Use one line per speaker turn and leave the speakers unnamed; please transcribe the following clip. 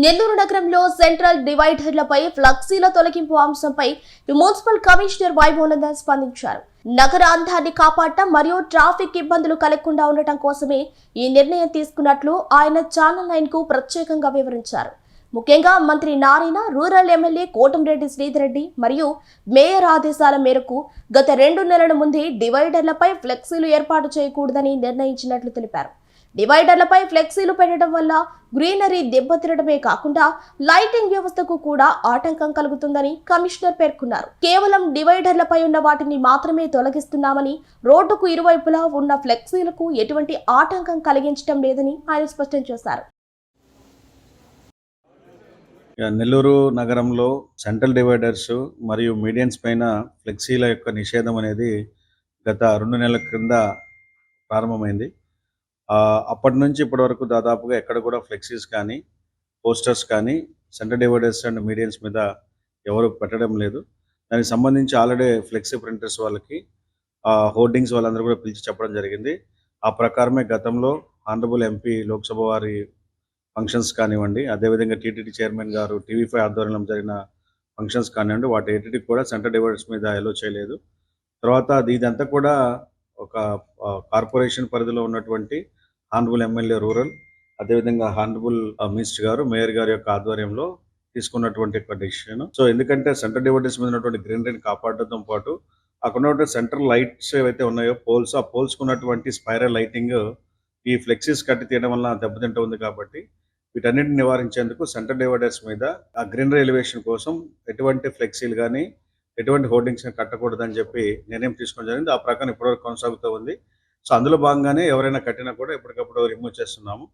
నెల్లూరు నగరంలో సెంట్రల్ డివైడర్లపై ఫ్లక్సీల తొలగింపు అంశంపై మున్సిపల్ కమిషనర్ వైభవనందన్ స్పందించారు. నగర అందాన్ని కాపాడటం మరియు ట్రాఫిక్ ఇబ్బందులు కలగకుండా ఉండటం కోసమే ఈ నిర్ణయం తీసుకున్నట్లు ఆయన ఛానల్ నైన్కు ప్రత్యేకంగా వివరించారు. ముఖ్యంగా మంత్రి నారాయణ రూరల్ ఎమ్మెల్యే కోటంరెడ్డి శ్రీధరెడ్డి మరియు మేయర్ ఆదేశాల మేరకు గత రెండు నెలల ముందే డివైడర్లపై ఫ్లెక్సీలు ఏర్పాటు చేయకూడదని నిర్ణయించినట్లు తెలిపారు. డివైడర్లపై ఫ్లెక్సీలు పెట్టడం వల్ల గ్రీనరీ దెబ్బతినడమే కాకుండా లైటింగ్ వ్యవస్థకు కూడా ఆటంకం కలుగుతుందని కమిషనర్ పేర్కొన్నారు. కేవలం డివైడర్లపై ఉన్న వాటిని మాత్రమే తొలగిస్తున్నామని రోడ్డుకు ఇరువైపులా ఉన్న ఫ్లెక్సీలకు ఎటువంటి ఆటంకం కలిగించడం లేదని ఆయన స్పష్టం చేశారు.
నెల్లూరు నగరంలో సెంట్రల్ డివైడర్స్ మరియు మీడియన్స్ పైన ఫ్లెక్సీల యొక్క నిషేధం అనేది గత రెండు నెలల క్రింద ప్రారంభమైంది. అప్పటి నుంచి ఇప్పటి వరకు దాదాపుగా ఎక్కడ కూడా ఫ్లెక్సీస్ కానీ పోస్టర్స్ కానీ సెంటర్ డివైడర్స్ అండ్ మీడియన్స్ మీద ఎవరు పెట్టడం లేదు. దానికి సంబంధించి ఆల్రెడీ ఫ్లెక్సీ ప్రింటర్స్ వాళ్ళకి హోర్డింగ్స్ వాళ్ళందరూ కూడా పిలిచి చెప్పడం జరిగింది. ఆ ప్రకారమే గతంలో ఆనరబుల్ ఎంపీ లోక్సభ వారి ఫంక్షన్స్ కానివ్వండి అదేవిధంగా టీటీడీ చైర్మన్ గారు టీవీ ఫైవ్ ఆధ్వర్యంలో జరిగిన ఫంక్షన్స్ కానివ్వండి వాటి ఎయిటీడీ కూడా సెంటర్ డివైడర్స్ మీద ఎలో చేయలేదు. తర్వాత అది ఇదంతా కూడా ఒక కార్పొరేషన్ పరిధిలో ఉన్నటువంటి హానరబుల్ ఎమ్మెల్యే రూరల్ అదేవిధంగా హానరబుల్ మినిస్టర్ uh, గారు మేయర్ గారి యొక్క ఆధ్వర్యంలో తీసుకున్నటువంటి ఒక డెసిషన్ సో ఎందుకంటే సెంటర్ డివైడెస్ మీద ఉన్నటువంటి గ్రీనరీని కాపాడడంతో పాటు అక్కడ ఉన్నటువంటి సెంటర్ లైట్స్ ఏవైతే ఉన్నాయో పోల్స్ ఆ పోల్స్ ఉన్నటువంటి స్పైరల్ లైటింగ్ ఈ ఫ్లెక్సీస్ కట్టి తీయడం వల్ల దెబ్బతింటూ ఉంది కాబట్టి వీటన్నిటిని నివారించేందుకు సెంటర్ డివైడర్స్ మీద ఆ గ్రీనరీ ఎలివేషన్ కోసం ఎటువంటి ఫ్లెక్సీలు కానీ ఎటువంటి హోర్డింగ్స్ కట్టకూడదని చెప్పి నిర్ణయం తీసుకోవడం జరిగింది. ఆ ప్రకారం ఇప్పటివరకు కొనసాగుతూ ఉంది. సో అందులో భాగంగానే ఎవరైనా కట్టినా కూడా ఎప్పటికప్పుడు రిమూవ్ చేస్తున్నాము.